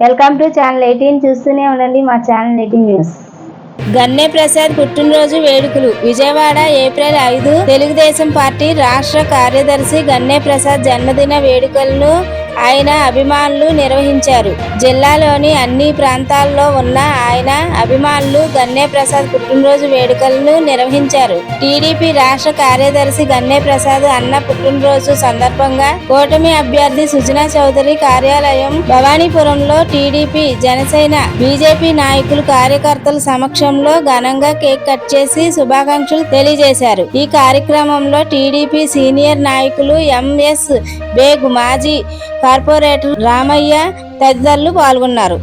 Welcome to channel eighteen చూస్తూనే ఉండండి మా channel eighteen news. Ganne Prasad పుట్టినరోజు వేడుకలు. విజయవాడ ఏప్రిల్ ఐదు తెలుగుదేశం పార్టీ రాష్ట్ర కార్యదర్శి గన్నే ప్రసాద్ జన్మదిన వేడుకలను ఆయన అభిమానులు నిర్వహించారు. జిల్లాలోని అన్ని ప్రాంతాల్లో ఉన్న ఆయన అభిమానులు గన్నే ప్రసాద్ పుట్టినరోజు వేడుకలను నిర్వహించారు. టీడీపీ రాష్ట్ర కార్యదర్శి గన్నే ప్రసాద్ అన్న పుట్టినరోజు సందర్భంగా కూటమి అభ్యర్థి సుజనా చౌదరి కార్యాలయం భవానీపురంలో టీడీపీ జనసేన బీజేపీ నాయకులు కార్యకర్తల సమక్షంలో ఘనంగా కేక్ కట్ చేసి శుభాకాంక్షలు తెలియజేశారు. ఈ కార్యక్రమంలో టీడీపీ సీనియర్ నాయకులు ఎంఎస్ బేగ్ మాజీ కార్పొరేటర్ రామయ్య తదితరులు పాల్గొన్నారు